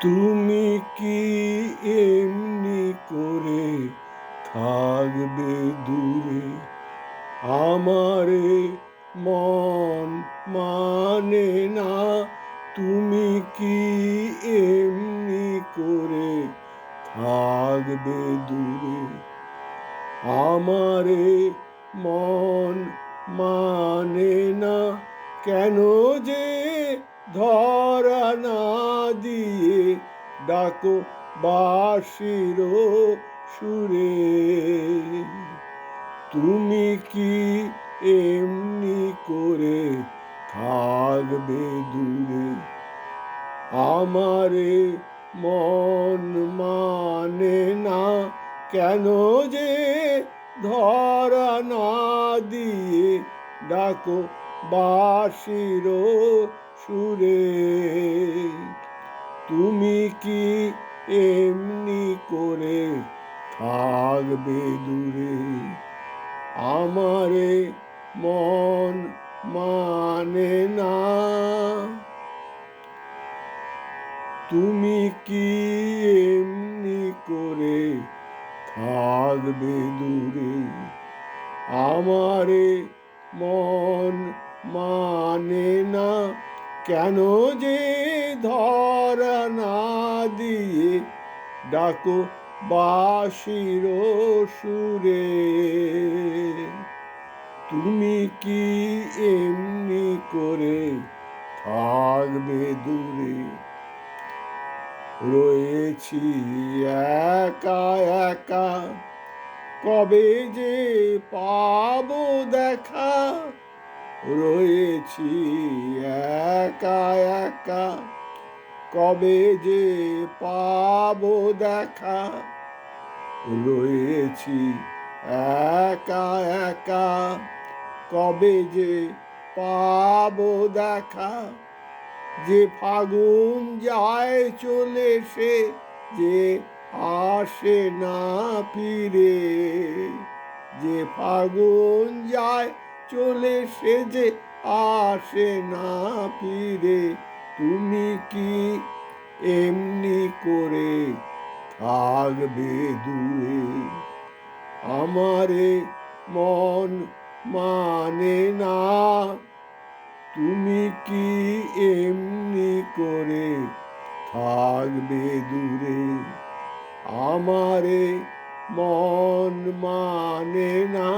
তুমি কি এমনি করে থাকবে দূরে? আমারে মন মানে না, তুমি কি এমনি করে থাকবে দূরে? আমারে মন মানে না, কেন যে ধরা না দিয়ে ডাকো বাসির সুরে। তুমি কি এমনি করে থাকবে দূরে? আমারে মন মানে না কেন যে ধরা না দিয়ে ডাকো বাসির সুরে। তুমি কি এমনি করে থাকবে দূরে? আমারে মন মানে না। তুমি কি এমনি করে থাকবে দূরে? আমারে মন মানে না। কেন যে ধরা না দিয়ে ডাকো বাসির সুরে? তুমি কি এমনি করে থাকবে দূরে? রয়েছি একা একা। কবে যে পাবো দেখা রয়েছি একা একা। কবে যে পাবো দেখা? রয়েছি একা একা। কবে যে পাবো দেখা? যে ফাগুন যায় চলে সে যে আসে না ফিরে। যে ফাগুন যায় চলে সে যে আসে না ফিরে, তুমি কি এমনি করে থাকবে দূরে আমারে মন মানে না, তুমি কি এমনি করে থাকবে দূরে আমারে মন মানে না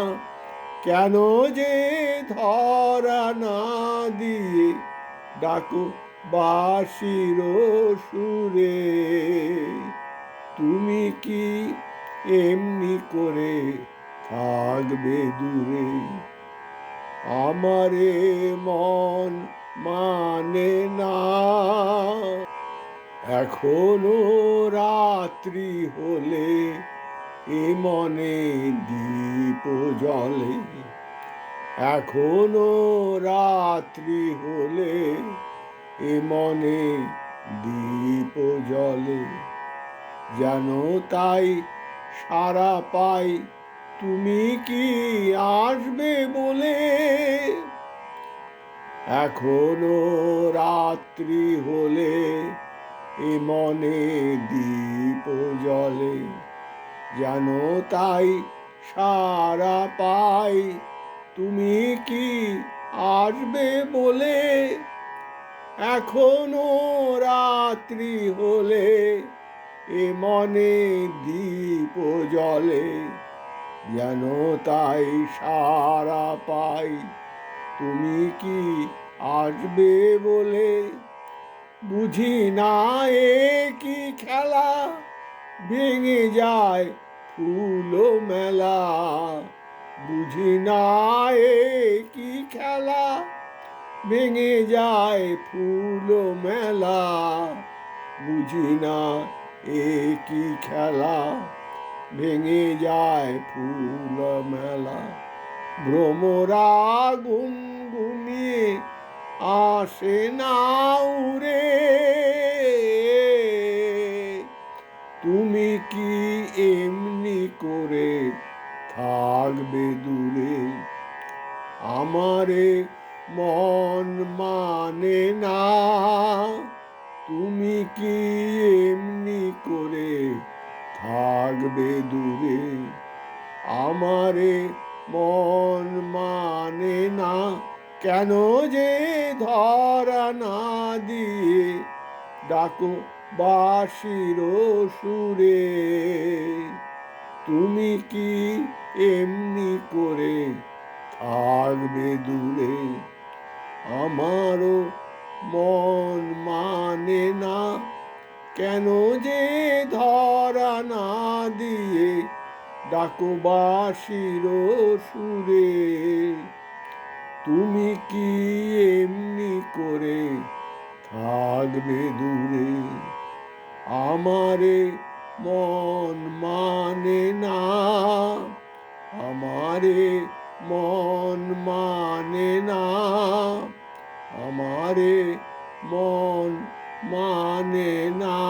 কেন যে ধরা না দিয়ে ডাকো বাসির সুরে। তুমি কি এমনি করে থাকবে দূরে? আমারে মন মানে না। এখনও রাত্রি হলে মনে দীপ জলে এখনও রাত্রি হলে এ মনে দীপ জলে যেন তাই সারা পাই, তুমি কি আসবে বলে? এখনও রাত্রি হলে এ মনে দীপ জলে যেন তাই সারা পাই। তুমি কি আসবে বলে? এখনও রাত্রি হলে এ মনে দীপ জলে যেন তাই সারা পাই। তুমি কি আসবে বলে? বুঝি না এ কি খেলা? ভেঙে যায় ফুল মেলা বুঝি না এ কি খেলা? ভেঙে যায় ফুল মেলা বুঝি না এ কি খেলা? ভেঙে যায় ফুল মেলা ভ্রমরা গুনগুনিয়ে আসে না উড়ে। তুমি কি এমনি করে থাকবে দূরে? আমারে মন মানে না। তুমি কি এমনি করে থাকবে দূরে? আমারে মন মানে না। কেন যে ধরা না দিয়ে ডাকো বাসির সুরে, তুমি কি এমনি করে থাকবে দূরে? আমারও মন মানে না, কেন যে ধরা না দিয়ে ডাকো বাসির সুরে? তুমি কি এমনি করে থাকবে দূরে? আমারে মন মানে না। আমারে মন মানে না। আমারে মন মানে না।